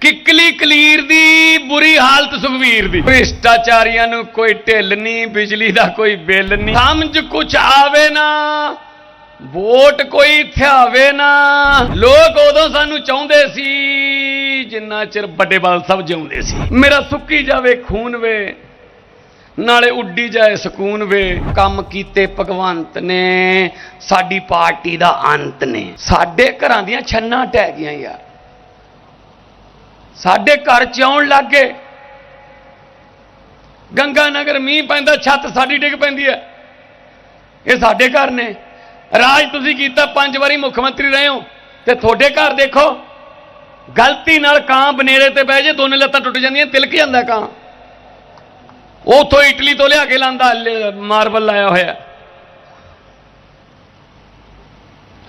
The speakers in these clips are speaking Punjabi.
ਕਿੱਕਲੀ ਕਲੀਰ ਦੀ, ਬੁਰੀ ਹਾਲਤ ਸੁਖਵੀਰ ਦੀ। ਭ੍ਰਿਸ਼ਟਾਚਾਰੀਆਂ ਨੂੰ ਕੋਈ ਢਿੱਲ ਨਹੀਂ, ਬਿਜਲੀ ਦਾ ਕੋਈ ਬਿੱਲ ਨਹੀਂ। ਸਮਝ ਕੁਛ ਆਵੇ ਨਾ, ਵੋਟ ਕੋਈ ਥਿਆਵੇ ਨਾ। ਲੋਕ ਉਦੋਂ ਸਾਨੂੰ ਚਾਹੁੰਦੇ ਸੀ, ਜਿੰਨਾ ਚਿਰ ਵੱਡੇ ਬਾਲ ਸਾਹਿਬ ਜਿਉਂਦੇ ਸੀ। ਮੇਰਾ ਸੁੱਕੀ ਜਾਵੇ, ਖੂਨ ਵੇ, ਨਾਲੇ ਉੱਡੀ ਜਾਏ ਸਕੂਨ ਵੇ। ਕੰਮ ਕੀਤੇ ਭਗਵੰਤ ਨੇ, ਸਾਡੀ ਪਾਰਟੀ ਦਾ ਅੰਤ ਨੇ। ਸਾਡੇ ਘਰਾਂ ਦੀਆਂ ਛੰਨਾ ਟਹਿ ਗਈਆਂ ਯਾਰ। ਸਾਡੇ ਘਰ ਚ ਆਉਣ ਲੱਗ ਗਏ। ਗੰਗਾ ਨਗਰ ਮੀਂਹ ਪੈਂਦਾ, ਛੱਤ ਸਾਡੀ ਡਿੱਗ ਪੈਂਦੀ ਹੈ। ਇਹ ਸਾਡੇ ਘਰ ਨੇ। ਰਾਜ ਤੁਸੀਂ ਕੀਤਾ ਪੰਜ ਵਾਰੀ ਮੁੱਖ ਮੰਤਰੀ ਰਹੇ ਹੋ ਤੇ ਤੁਹਾਡੇ ਘਰ ਦੇਖੋ, ਗਲਤੀ ਨਾਲ ਕਾਂ ਬਨੇਰੇ ਤੇ ਬਹਿ ਜੇ, ਦੋਨੇ ਲੱਤਾਂ ਟੁੱਟ ਜਾਂਦੀਆਂ, ਤਿਲਕ ਜਾਂਦਾ ਕਾਂ। ਉਥੋਂ ਇਟਲੀ ਤੋਂ ਲਿਆ ਕੇ ਲਾਂਦਾ ਮਾਰਬਲ ਲਾਇਆ ਹੋਇਆ।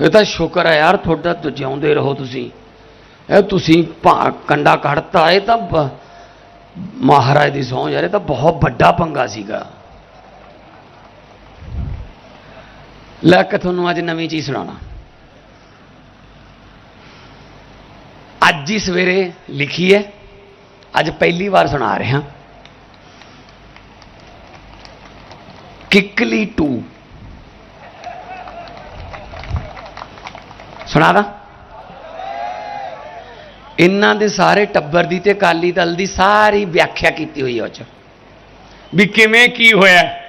ਇਹ ਤਾਂ ਸ਼ੁਕਰ ਹੈ ਯਾਰ, ਤੁਹਾਡਾ ਜਿਉਂਦੇ ਰਹੋ ਤੁਸੀਂ। ਇਹ ਤੁਸੀਂ ਭਾ ਕੰਡਾ ਕੱਢਤਾ ਇਹ ਤਾਂ ਮਹਾਰਾਜ ਦੀ ਸਹੁੰ ਯਾਰ, ਇਹ ਤਾਂ ਬਹੁਤ ਵੱਡਾ ਪੰਗਾ ਸੀਗਾ। ਲੈ ਕੇ ਤੁਹਾਨੂੰ ਅੱਜ ਨਵੀਂ ਚੀਜ਼ ਸੁਣਾਉਣਾ। ਅੱਜ ਹੀ ਸਵੇਰੇ ਲਿਖੀ ਹੈ, ਅੱਜ ਪਹਿਲੀ ਵਾਰ ਸੁਣਾ ਰਿਹਾ। ਕਿੱਕਲੀ 2 ਸੁਣਾ ਦਾਂ ਇਹਨਾਂ ਦੇ ਸਾਰੇ ਟੱਬਰ ਦੀ ਤੇ ਅਕਾਲੀ ਦਲ ਦੀ ਸਾਰੀ ਵਿਆਖਿਆ ਕੀਤੀ ਹੋਈ ਹੈ ਉਹ ਚ। ਵੀ ਕਿਵੇਂ ਕੀ ਹੋਇਆ?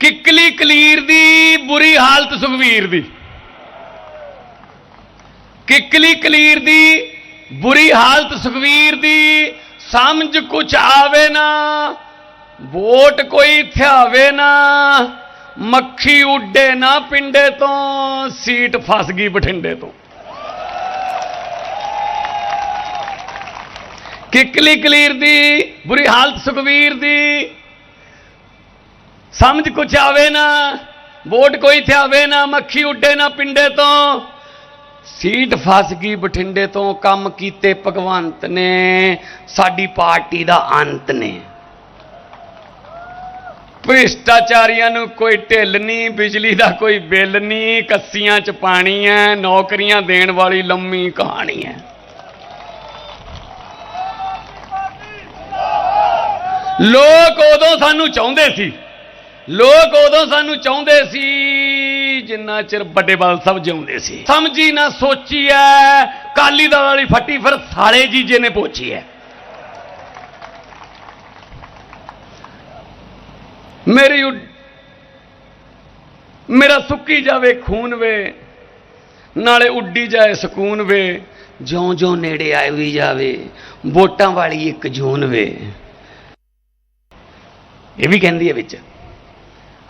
ਕਿੱਕਲੀ ਕਲੀਰ ਦੀ, ਬੁਰੀ ਹਾਲਤ ਸੁਖਵੀਰ ਦੀ। ਕਿੱਕਲੀ ਕਲੀਰ ਦੀ, ਬੁਰੀ ਹਾਲਤ ਸੁਖਵੀਰ ਦੀ, ਸਮਝ ਕੁਛ ਆਵੇ ਨਾ, ਵੋਟ ਕੋਈ ਥਿਆਵੇ ਨਾ, ਮੱਖੀ ਉੱਡੇ ਨਾ ਪਿੰਡੇ ਤੋਂ, ਸੀਟ ਫਸ ਗਈ ਬਠਿੰਡੇ ਤੋਂ। ਕਿਕਲੀ ਕਲੀਰ ਦੀ, ਬੁਰੀ ਹਾਲਤ ਸੁਖਵੀਰ ਦੀ। ਸਮਝ ਕੁਛ ਆਵੇ ਨਾ, ਵੋਟ ਕੋਈ ਥਿਆਵੇ ਨਾ, ਮੱਖੀ ਉੱਡੇ ਨਾ ਪਿੰਡੇ ਤੋਂ। ਸੀਟ ਫਸ ਗਈ ਬਠਿੰਡੇ ਤੋਂ, ਕੰਮ ਕੀਤੇ ਭਗਵੰਤ ਨੇ, ਸਾਡੀ ਪਾਰਟੀ ਦਾ ਅੰਤ ਨੇ। ਭ੍ਰਿਸ਼ਟਾਚਾਰੀਆਂ ਨੂੰ ਕੋਈ ਢਿੱਲ ਨਹੀਂ, ਬਿਜਲੀ ਦਾ ਕੋਈ ਬਿੱਲ ਨਹੀਂ, ਕੱਸੀਆਂ ਚ ਪਾਣੀ ਹੈ, ਨੌਕਰੀਆਂ ਦੇਣ ਵਾਲੀ ਲੰਮੀ ਕਹਾਣੀ ਹੈ। ਲੋਕ ਉਦੋਂ ਸਾਨੂੰ ਚਾਹੁੰਦੇ ਸੀ। ਲੋਕ ਉਦੋਂ ਸਾਨੂੰ ਚਾਹੁੰਦੇ ਸੀ, ਜਿੰਨਾ ਚਿਰ ਵੱਡੇ ਬਾਲ ਸਾਹਿਬ ਜਿਉਂਦੇ ਸੀ। ਸਮਝੀ ਨਾ ਸੋਚੀ ਐ ਕਾਲੀ ਦਲ ਵਾਲੀ ਫੱਟੀ ਫਿਰ ਸਾਲੇ ਜੀਜੇ ਨੇ ਪੋਚੀ ਐ ਮੇਰੀ ਉੱਡ- ਮੇਰਾ ਸੁੱਕੀ ਜਾਵੇ ਖੂਨ ਵੇ, ਨਾਲੇ ਉੱਡੀ ਜਾਏ ਸਕੂਨ ਵੇ, ਜਿਉਂ-ਜਿਉਂ ਨੇੜੇ ਆਈ ਵੀ ਜਾਵੇ, ਵੋਟਾਂ ਵਾਲੀ ਇੱਕ ਜੂਨ ਵੇ। ਇਹ ਵੀ ਕਹਿੰਦੀ ਹੈ ਵਿੱਚ।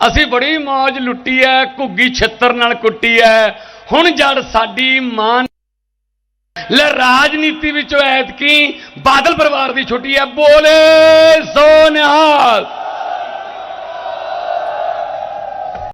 ਅਸੀਂ ਬੜੀ ਮੌਜ ਲੁੱਟੀ ਐ, ਘੁੱਗੀ ਛਿੱਤਰ ਨਾਲ ਕੁੱਟੀ ਐ। ਹੁਣ ਜੜ ਸਾਡੀ ਮਾਂ ਲੈ ਰਾਜਨੀਤੀ ਵਿੱਚੋਂ ਐਤਕੀ ਬਾਦਲ ਪਰਿਵਾਰ ਦੀ ਛੁੱਟੀ ਐ। ਬੋਲੇ ਸੋ ਨਿਹਾਲ